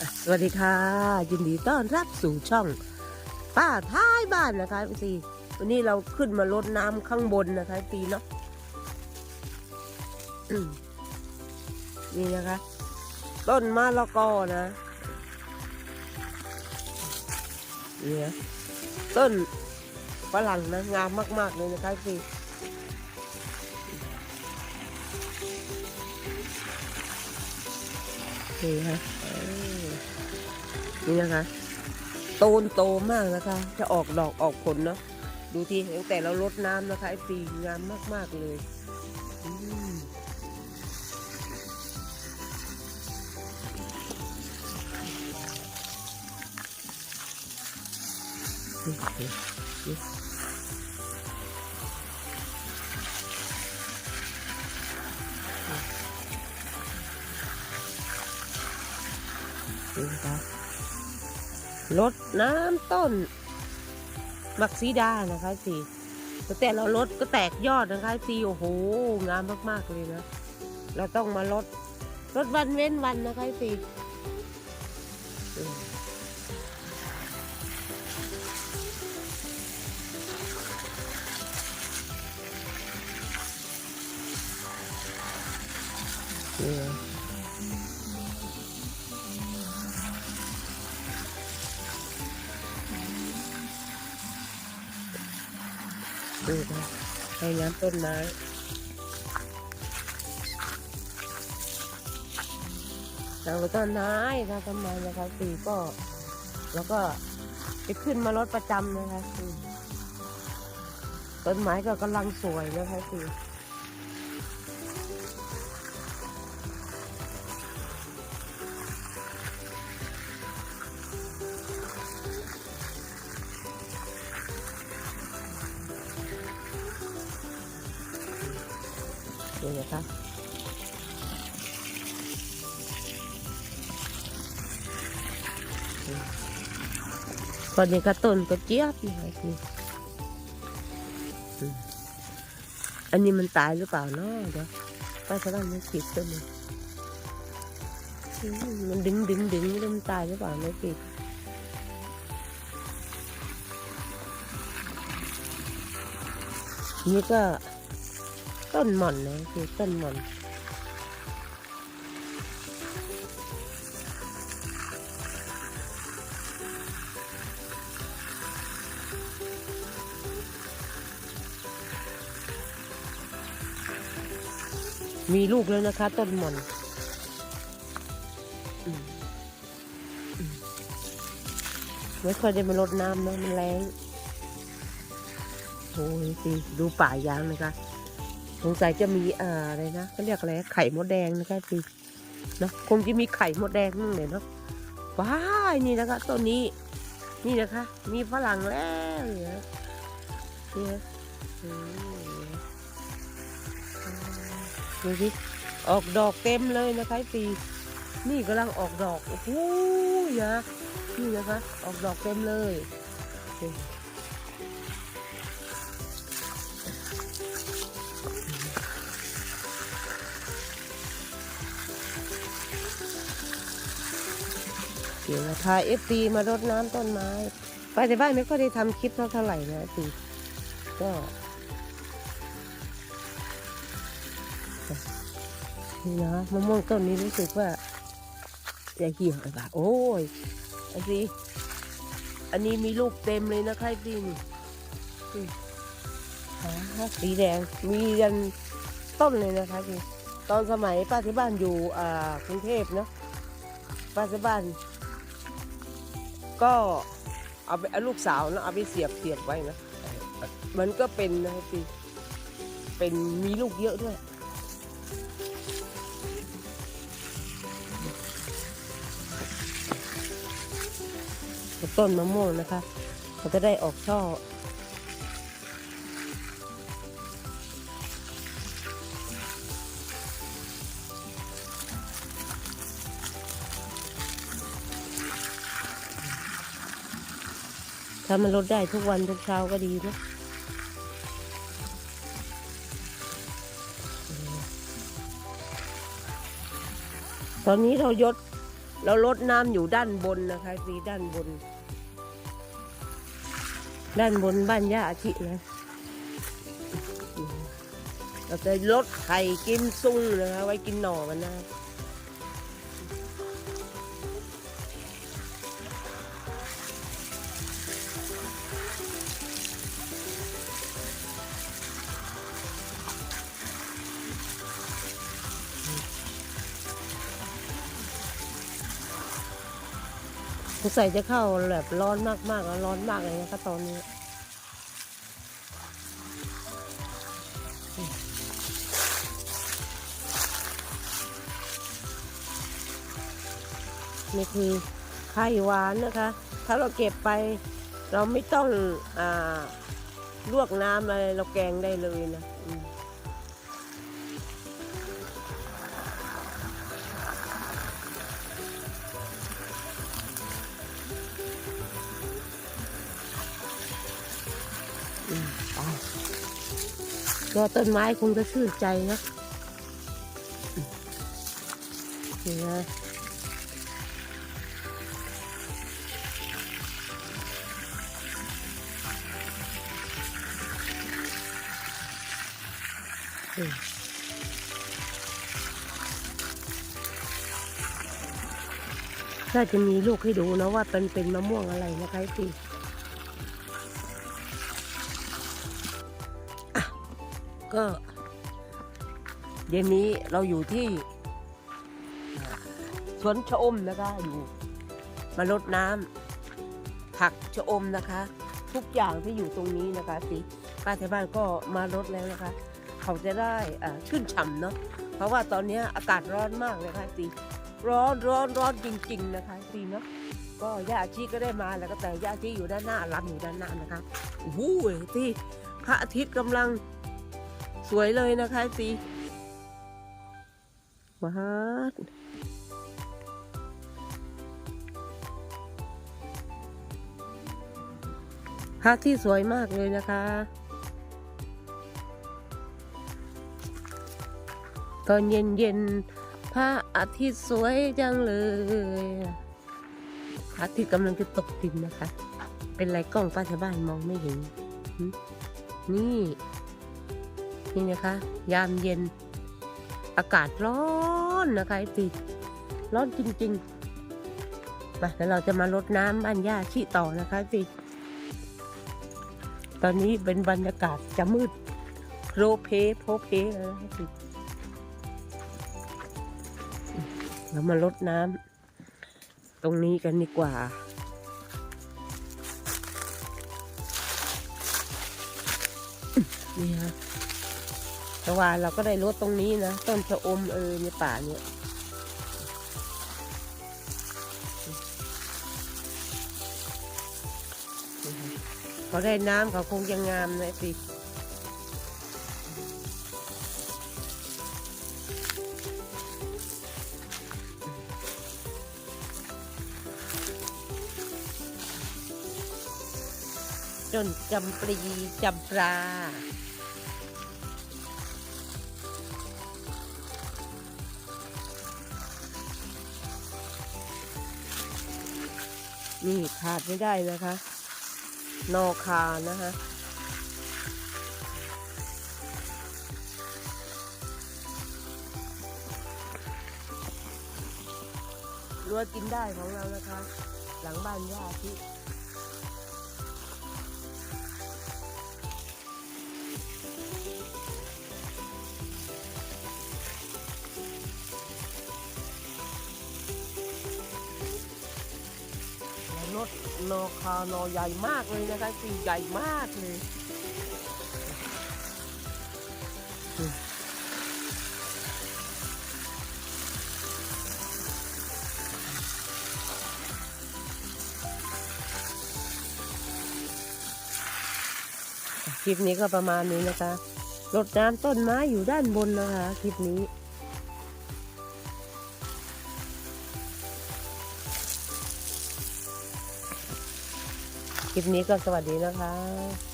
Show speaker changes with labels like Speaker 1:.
Speaker 1: สวัสดีค่ะ ยินดีต้อนรับสู่ช่อง ป้าท้ายบ้านนะคะพี่ซีวันนี้เราขึ้นมาลดน้ำข้างบนนะคะพี่ซีเนาะนี่นะคะ ต้นมะละกอนะนี่นะต้นฝรั่งนะงามมากๆเลยนะคะพี่นี่ฮะ นี่นะคะ โตนโตมากนะคะ จะออกดอกออกผลเนาะดูทีตั้งแต่เราลดน้ำนะคะไอ้ปีงามมาก ๆ เลยอืมนี่นี่ะ ลดน้ำต้นมักซีดานะคะสีแต่เราลดก็แตกยอดนะคะสีโอ้โหงามมากๆเลยนะ เราต้องมาลดลดวันเว้นวันนะคะสีเนี่ย ดูนะให้น้ำต้นไม้เราต้นไม้นะต้นไม้นะคะสีก็ แล้วก็จะขึ้นมารถประจำนะคะสีต้นไม้ก็กำลังสวยนะคะสี นี่นะคะก่อนนี้ก็ต้นก็เจี๊ยบนะคะสีอืมอันนี้มันตายหรือเปล่าเนาะเดี๋ยวป้าจะต้องมาขีดต้นนี้อืมมันดึงดึงดึงแล้วมันตายหรือเปล่าไม่ขีดนี่ก็ ต้นหม่อนนะคือต้นหม่อนมีลูกแล้วนะคะ ต้นหม่อนไม่ค่อยได้มารดน้ำนะมันแรงโอ้ยสิดูป่ายางนะคะ สงสัยจะมีอ่าอะไรนะเขาเรียกอะไรไข่มดแดงนะคะสิเนาะคงจะมีไข่มดแดงนั่นเลยเนาะว้ายนี่นะคะต้นนี้ นี่นะคะ มีฝรั่งแล้วเนี่ยเนี่ยอืมดูสิออกดอกเต็มเลยนะคะปีนี่กำลังออกดอกโอ้โหนะนี่นะคะ ออกดอกเต็มเลย เดี๋ยวพาเอฟซีมารดน้ำต้นไม้ไปแต่บ้านไม่ค่อยได้ทำคลิปเท่าไหร่นะปีก็นี่นะมะม่วงต้นนี้รู้สึกว่าจะเหี่ยวเลยป่ะโอ้ยไอ้สิอันนี้มีลูกเต็มเลยนะคะไอ้สินี่นี่อ่าสีแดงมียันต้นเลยนะคะพี่ตอนสมัยป้าที่บ้านอยู่อ่ากรุงเทพเนาะป้าที่บ้าน ก็เอาไปเอาลูกสาวนะเอาไปเสียบเสียบไว้นะ มันก็เป็นนะพี่เป็นมีลูกเยอะด้วย ต้นมะม่วงนะคะ มันก็ได้ออกช่อ ถ้ามันลดได้ทุกวันทุกเช้าก็ดีนะตอนนี้เรายดเราลดน้ำอยู่ด้านบนนะคะสีด้านบน ด้านบนบ้านย่าอาชินะเราจะลดไข่กิมซุงนะคะ ไว้กินหน่อมันนะ งสัยจะเข้าแบบร้อนมากๆแล้วร้อนมากเลยนะคะตอนนี้นี่คือไข่หวานนะคะ ถ้าเราเก็บไป เราไม่ต้องอาลวกน้ำอะไรเราแกงได้เลยนะ ก็ต้นไม้คงจะชื่นใจนะนี่นะถ้าจะมีลูกให้ดูนะว่าเป็นเป็นมะม่วงอะไรนะคะสิ ก็เย็นนี้เราอยู่ที่สวนชะอมนะคะอยู่มารดน้ำผักชะอมนะคะ ทุกอย่างที่อยู่ตรงนี้นะคะสิป้าแถวบ้านก็มารดแล้วนะคะ เขาจะได้อ่นฉ่ำเนาะเพราะว่าตอนนี้อากาศร้อนมากเลยค่ะสิร้อนร้อนร้อนจริง ๆ นะคะซีเนาะก็ย่าอาชีก็ได้มาแล้วก็แต่ย่าอาชีอยู่ด้านหน้ารับอยู่ด้านหน้านะคะโอ้โหที่พระอาทิตย์กำลัง สวยเลยนะคะซีว้าวพระที่สวยมากเลยนะคะ ตอนเย็นเย็นพระอาทิตย์สวยจังเลยพระอาทิตย์กำลังจะตกดินนะคะ เป็นไรกล้องป้าชาวบ้านมองไม่เห็น นี่ นี่นะคะ ยามเย็น อากาศร้อนนะคะไอติร้อนจริงๆมาแล้วเราจะมารดน้ำบ้านย่าชีต่อนะคะสิตอนนี้เป็นบรรยากาศจะมืดโพรเพโพรเพแล้วนะคะสิเรามาลดน้ำตรงนี้กันดีกว่านี่ฮะ แต่ว่าเราก็ได้ลดตรงนี้นะ ต้นชะอมเออในป่าเนี่ยเขาได้น้ำเขาคงจะงามนะสิจนจำปลีจำปลา นี่ขาดไม่ได้นะคะ นอคานะคะรัวกินได้ของเรานะคะ หลังบ้านย่าที่ นอคานอใหญ่มากเลยนะคะสีใหญ่มากเลยคลิปนี้ก็ประมาณนี้นะคะรดน้ำต้นไม้อยู่ด้านบนนะคะ คลิปนี้ ลิปนี้ก็สวัสดีนะคะ